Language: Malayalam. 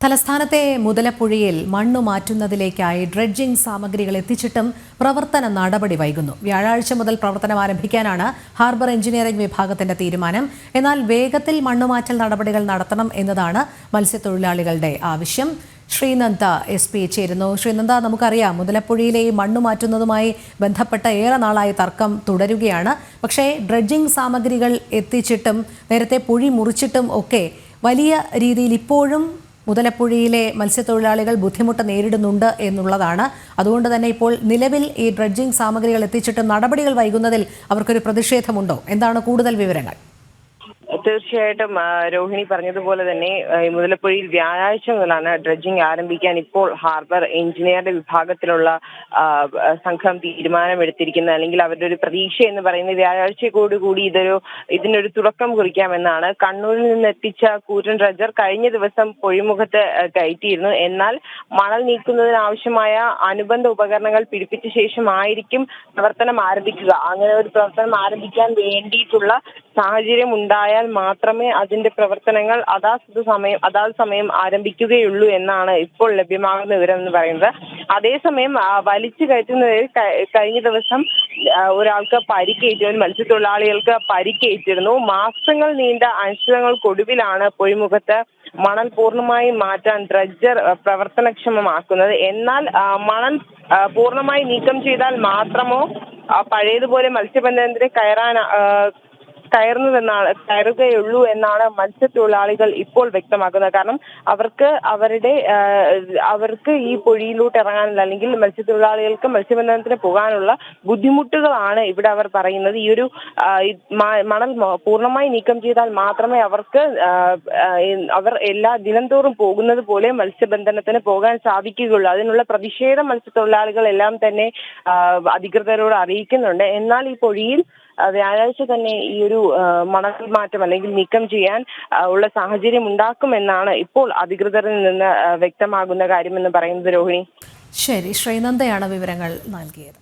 തലസ്ഥാനത്തെ മുതലപ്പുഴയിൽ മണ്ണു മാറ്റുന്നതിലേക്കായി ഡ്രഡ്ജിംഗ് സാമഗ്രികൾ എത്തിച്ചിട്ടും പ്രവർത്തന നടപടി വൈകുന്നു. വ്യാഴാഴ്ച മുതൽ പ്രവർത്തനം ആരംഭിക്കാനാണ് ഹാർബർ എഞ്ചിനീയറിംഗ് വിഭാഗത്തിന്റെ തീരുമാനം. എന്നാൽ വേഗത്തിൽ മണ്ണുമാറ്റൽ നടപടികൾ നടത്തണം എന്നതാണ് മത്സ്യത്തൊഴിലാളികളുടെ ആവശ്യം. ശ്രീനന്ദ എസ് പി ചേരുന്നു. ശ്രീനന്ദ നമുക്കറിയാം മുതലപ്പുഴയിലെ ഈ മണ്ണു മാറ്റുന്നതുമായി ബന്ധപ്പെട്ട ഏറെ നാളായി തർക്കം തുടരുകയാണ്. പക്ഷേ ഡ്രഡ്ജിംഗ് സാമഗ്രികൾ എത്തിച്ചിട്ടും നേരത്തെ പുഴി മുറിച്ചിട്ടും ഒക്കെ വലിയ രീതിയിൽ ഇപ്പോഴും മുതലപ്പുഴയിലെ മത്സ്യത്തൊഴിലാളികൾ ബുദ്ധിമുട്ട് നേരിടുന്നുണ്ട് എന്നുള്ളതാണ്. അതുകൊണ്ട് തന്നെ ഇപ്പോൾ നിലവിൽ ഈ ഡ്രഡ്ജിംഗ് സാമഗ്രികൾ എത്തിച്ചിട്ട് നടപടികൾ വൈകുന്നതിൽ അവർക്കൊരു പ്രതിഷേധമുണ്ടോ? എന്താണ് കൂടുതൽ വിവരങ്ങൾ? തീർച്ചയായിട്ടും രോഹിണി പറഞ്ഞതുപോലെ തന്നെ മുതലപ്പുഴയിൽ വ്യാഴാഴ്ച മുതലാണ് ഡ്രഡ്ജിംഗ് ആരംഭിക്കാൻ ഇപ്പോൾ ഹാർബർ എഞ്ചിനീയറുടെ വിഭാഗത്തിലുള്ള സംഘം തീരുമാനമെടുത്തിരിക്കുന്നത്. അല്ലെങ്കിൽ അവരുടെ ഒരു പ്രതീക്ഷ എന്ന് പറയുന്നത് വ്യാഴാഴ്ചയോടുകൂടി ഇതൊരു ഇതിനൊരു തുടക്കം കുറിക്കാമെന്നാണ്. കണ്ണൂരിൽ നിന്ന് എത്തിച്ച കൂരൻ ഡ്രഡ്ജർ കഴിഞ്ഞ ദിവസം പൊഴിമുഖത്ത് കയറ്റിയിരുന്നു. എന്നാൽ മണൽ നീക്കുന്നതിനാവശ്യമായ അനുബന്ധ ഉപകരണങ്ങൾ പിടിപ്പിച്ച ശേഷമായിരിക്കും പ്രവർത്തനം ആരംഭിക്കുക. അങ്ങനെ ഒരു പ്രവർത്തനം ആരംഭിക്കാൻ വേണ്ടിയിട്ടുള്ള സാഹചര്യം ഉണ്ടായാൽ മാത്രമേ അതിന്റെ പ്രവർത്തനങ്ങൾ അതാത് സമയം അതാത് സമയം ആരംഭിക്കുകയുള്ളൂ എന്നാണ് ഇപ്പോൾ ലഭ്യമാകുന്ന വിവരം എന്ന് പറയുന്നത്. അതേസമയം വലിച്ചു കയറ്റുന്നതിൽ കഴിഞ്ഞ ദിവസം ഒരാൾക്ക് പരിക്കേറ്റു മത്സ്യത്തൊഴിലാളികൾക്ക് പരിക്കേറ്റിരുന്നു. മാസങ്ങൾ നീണ്ട അനിശ്ചിതങ്ങൾക്കൊടുവിലാണ് പൊഴിമുഖത്ത് മണൽ പൂർണമായും മാറ്റാൻ ഡ്രഡ്ജർ പ്രവർത്തനക്ഷമമാക്കുന്നത്. എന്നാൽ മണൽ പൂർണമായി നീക്കം ചെയ്താൽ മാത്രമോ പഴയതുപോലെ മത്സ്യബന്ധനത്തിന് കയറാൻ കയറുന്നതെന്നാണ് കയറുകയുള്ളൂ എന്നാണ് മത്സ്യത്തൊഴിലാളികൾ ഇപ്പോൾ വ്യക്തമാക്കുന്നത്. കാരണം അവർക്ക് അവരുടെ അവർക്ക് ഈ പൊഴിയിലോട്ട് ഇറങ്ങാനുള്ള അല്ലെങ്കിൽ മത്സ്യത്തൊഴിലാളികൾക്ക് മത്സ്യബന്ധനത്തിന് പോകാനുള്ള ബുദ്ധിമുട്ടുകളാണ് ഇവിടെ അവർ പറയുന്നത്. ഈ ഒരു മണൽ പൂർണമായി നീക്കം ചെയ്താൽ മാത്രമേ അവർക്ക് അവർ എല്ലാ ദിനംതോറും പോകുന്നത് പോലെ മത്സ്യബന്ധനത്തിന് പോകാൻ സാധിക്കുകയുള്ളൂ. അതിനുള്ള പ്രതിഷേധം മത്സ്യത്തൊഴിലാളികൾ എല്ലാം തന്നെ അധികൃതരോട് അറിയിക്കുന്നുണ്ട്. എന്നാൽ ഈ പൊഴിയിൽ വ്യാഴാഴ്ച തന്നെ ഈ ഒരു മണൽ മാറ്റം അല്ലെങ്കിൽ നീക്കം ചെയ്യാൻ ഉള്ള സാഹചര്യം ഉണ്ടാക്കുമെന്നാണ് ഇപ്പോൾ അധികൃതരിൽ നിന്ന് വ്യക്തമാകുന്ന കാര്യമെന്ന് പറയുന്നത് രോഹിണി. ശരി ശ്രീനന്ദയാണ് വിവരങ്ങൾ നൽകിയത്.